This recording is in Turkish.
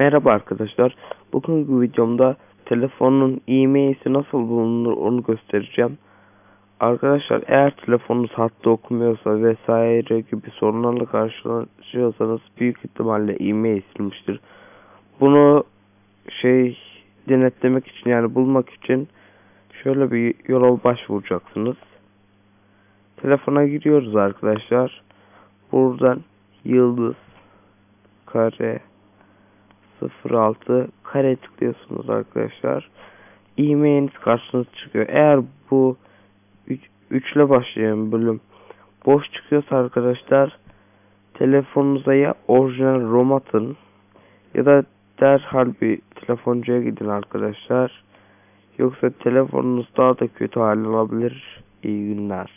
Merhaba arkadaşlar. Bugünkü videomda telefonun e-mail'i nasıl bulunur onu göstereceğim. Arkadaşlar eğer telefonunuz hatta okumuyorsa vesaire gibi sorunlarla karşılaşıyorsanız büyük ihtimalle e-mail silmiştir. Bunu şey denetlemek için yani bulmak için şöyle bir yola başvuracaksınız. Telefona giriyoruz arkadaşlar. Buradan yıldız kare 06 kare tıklıyorsunuz arkadaşlar. E-mailiniz karşınıza çıkıyor. Eğer bu 3 ile başlayan bölüm boş çıkıyorsa arkadaşlar telefonunuza ya orijinal ROM atın ya da derhal bir telefoncuya gidin arkadaşlar. Yoksa telefonunuz daha da kötü hal alabilir. İyi günler.